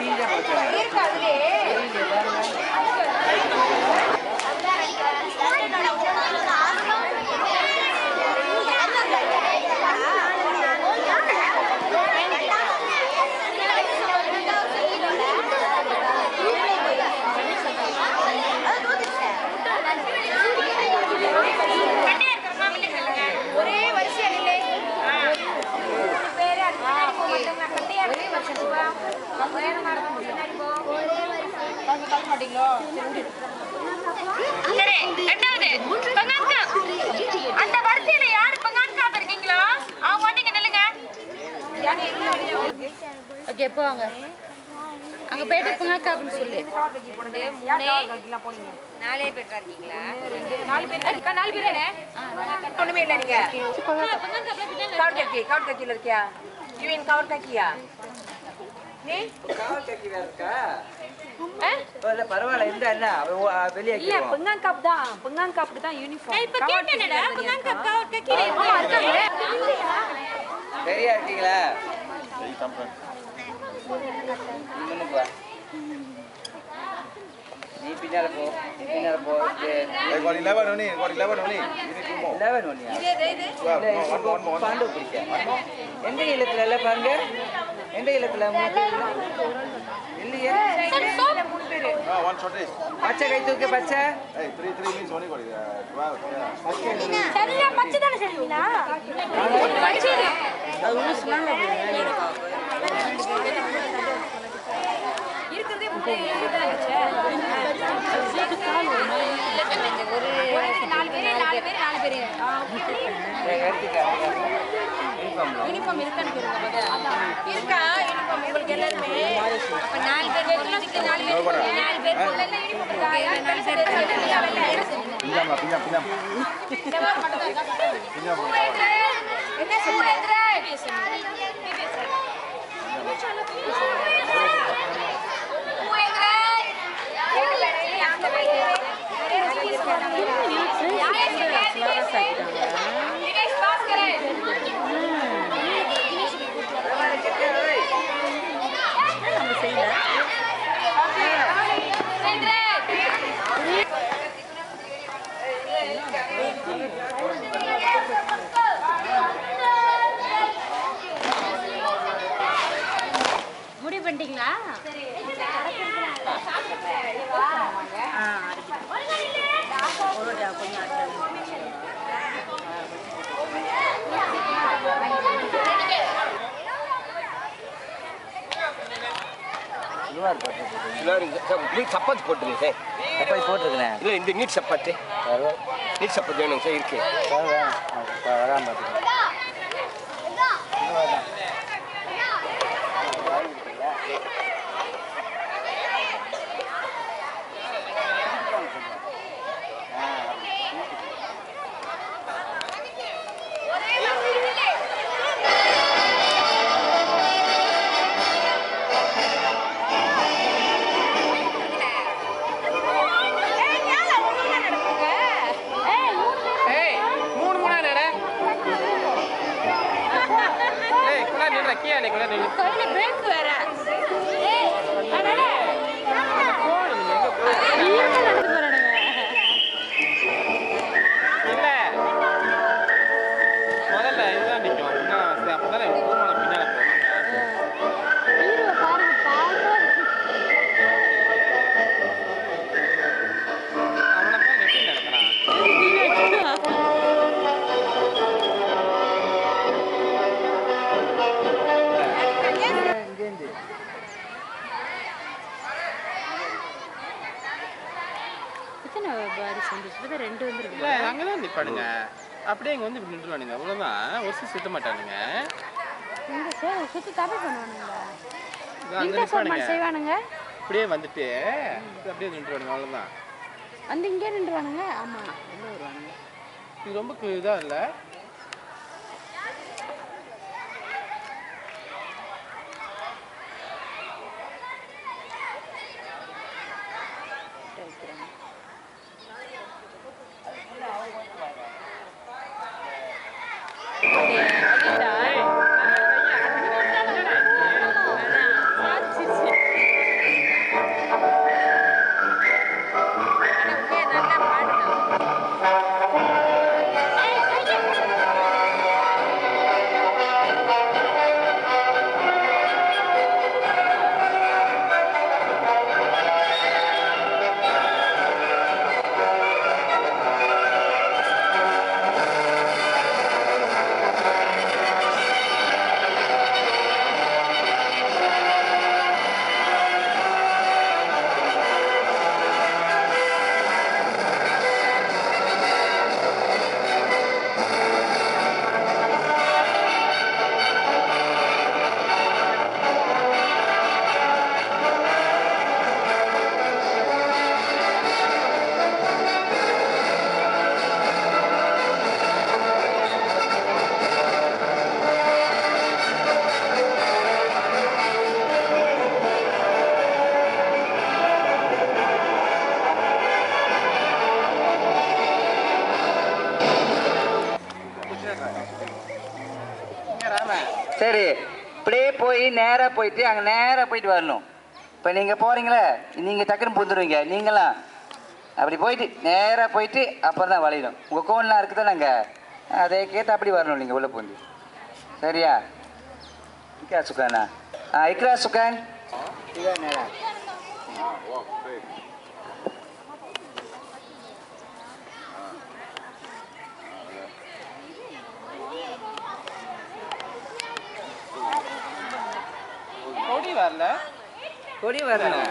filha, Rogério. Okay போவாங்க அங்க போயிட்டு புங்கக்கா அப்படின்னு சொல்லு. நாலே பேர் கவுட் கட்சி கவுட் கட்சியில இருக்கியா? யூஎன் கவுட் கட்சியா பரவாயில்ல இந்த என்ன வெளியே கப் தான். புங்காங் கப் தான் சரியா இருக்கீங்களா நீ பின்னால போ நீ பின்னால போ Eh, got 11 only, got 11 only. You need two more. Eleven ஒன்னியா 12, no, one more, one more, one பாண்டு. பிடிக்க எந்த இலத்துல இல்ல பாருங்க எந்த இலத்துல மூணு பேர் இல்ல? இல்லையே Ah, one shortage. பச்சை கை தூக்கு பச்சை Hey, three, three means only got uh, 12. Yeah. சரியா பச்சை தானே சொல்லுவீங்களா இருக்கிறதே முட்டை தான் ஒரு நாலு பேர் நாலு பேர் நாலு பேர். யூனிஃபார்ம் இருக்கான்னு முத இருக்கா யூனிஃபார்ம் உங்களுக்கு எல்லாருமே? அப்ப நாலு பேர் வெள்ளத்துக்கு நாலு பேர் நாலு பேர் வெள்ளை யூனிஃபார்ம் இருக்கா? யார் நாலு песен. Певец. Начало певец. Мы играем. Я играю. இதுவா இருக்கு சார் நீட் சப்பாத்தி போட்டுருங்க சார். சப்பாத்தி போட்டிருக்கிறேன் இல்லை இந்த நீட் சப்பாத்தி. நீட் சப்பாத்தி வேணுங்க சார் இருக்கு. வராம பார்த்துக்கிறேன் கீழே நில்ல, அப்படியே இங்க வந்து இப்படி நின்றுவானுங்க அவ்வளவுதான். ஒரு சில சுத்த மாட்டானுங்க. இங்க சரி அங்க இன்டர் நிப்பானுங்க. செய்வானுங்க. அப்படியே வந்துட்டு அப்படியே நின்றுவானுங்க அவ்வளவுதான். வந்து இங்கே நின்றுவானுங்க. ஆமா. உள்ள வருவானுங்க. இது ரொம்ப கு- இதா இல்ல? சரி இப்படியே போய் நேராக போயிட்டு அங்கே நேராக போயிட்டு வரணும். இப்போ நீங்கள் போகிறீங்களே நீங்கள் டக்குன்னு புந்துடுவீங்க நீங்களாம். அப்படி போயிட்டு நேராக போயிட்டு அப்புறம் தான் வளையணும். உங்கள் கோன்லாம் இருக்குது தானேங்க அதை கேட்டு அப்படி வரணும் நீங்கள் உள்ளே பூந்து. சரியா? இக்ரா சுக்கானா? ஆ இக்ரா சுக்கான். கொடி வரல. கொடி வரணும்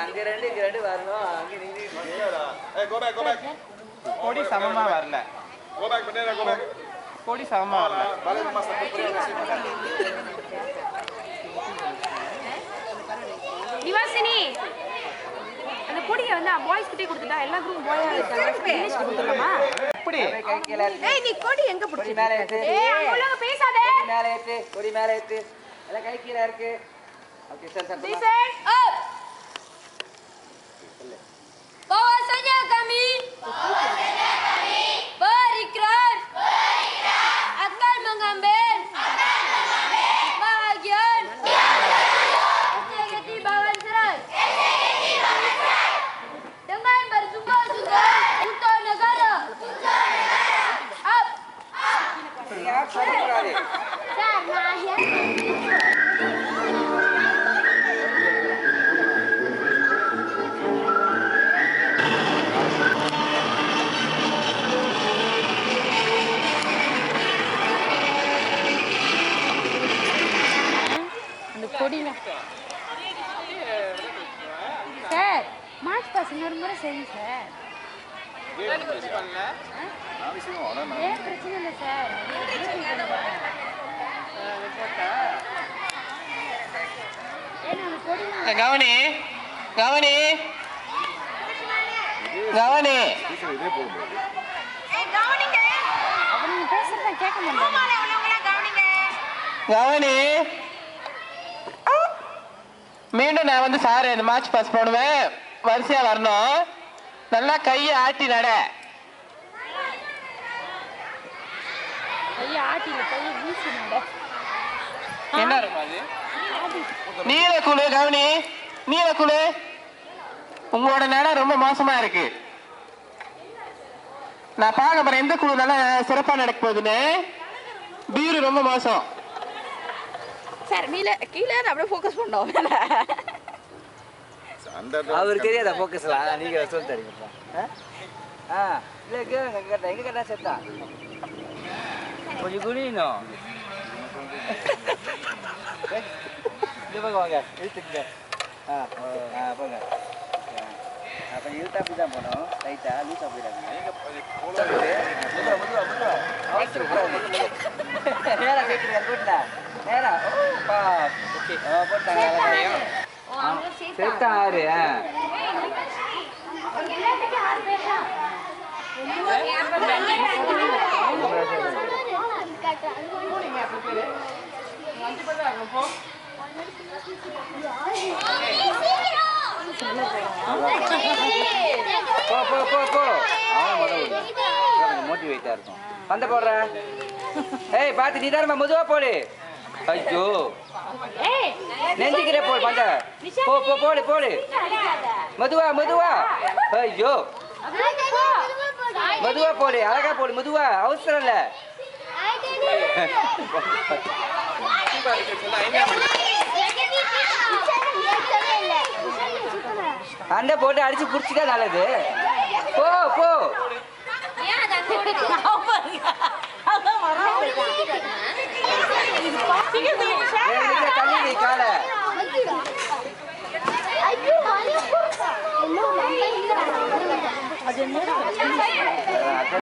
அங்கே ரெண்டு இங்கே ரெண்டு வரணும். அங்கே back. கொடி சமமா வரல. Back. கொடி சமமா வரல. நிவாசினி அந்த கொடியை வந்து பாய்ஸ் கிட்டே கொடுத்துட்டா எல்லா குரூப் பாயா இருக்காங்க. கொடுத்துடலாமா? கை. ஏய் நீ கொடி எங்க பிடிச்சி மேலே ஏத்து ஏய் அங்க பேசாதே. கொடி மேலே ஏத்து கொடி மேலே ஏத்து. எல்லாம் கை கீழே இருக்கு okay sir sir Listen up. Bahwasanya kami berikrar கவனி. கவனி. கவனி. கவனி. மீண்டும் நான் வந்து சார் இந்த மார்ச் பாஸ் போடுவேன் வரிசையா வரணும். நல்லா கையை ஆட்டி நட. கையை ஆட்டில கையை வீசி நட. என்ன இருக்கும் அது? நீலக்குழு கவனி. நீலக்குழு. உங்களோட நடம் ரொம்ப மோசமா இருக்கு. நான் பார்க்க போறேன். எந்த குழு நல்லா சிறப்பா நடக்க போகுதுன்னு? பீரு ரொம்ப மோசம். சார் மீல கீழே அப்படியே ஃபோக்கஸ் பண்ணோம். அவருக்கு தெரியாதா ஃபோக்கஸ்லாம் நீங்க சொல்லி தரீங்கப்பா ஆ? இல்லை கேளுங்க எங்க கேட்டா செத்தா? கொஞ்சம் குனியணும் இது பக்கம் வாங்க இழுத்துக்குங்க ஆ ஆ போங்க அப்போ இழுத்தா அப்படி தான் போனோம் லைட்டாக லூஸாக போயிடாங்க நேரா கேட்டுருங்க போட்டா நேரா பா ஓகே போட்டாங்க செத்தா ஆறு ஆ போ போ போ போ அவன் முதல்ல இருக்கும் பந்த போடுற ஏய் பாத்து நீ தானே மெதுவா போடு ஐயோ நெஞ்சுக்கிறே போடு பந்த போ போ போடு போடு மெதுவா மெதுவா ஐயோ மெதுவா போடு அழகா போடு மெதுவா அவசரம் இல்ல அண்டை போட்டு அடிச்சு புடிச்சுட்டா நல்லது. போ போ. தண்ணி காலை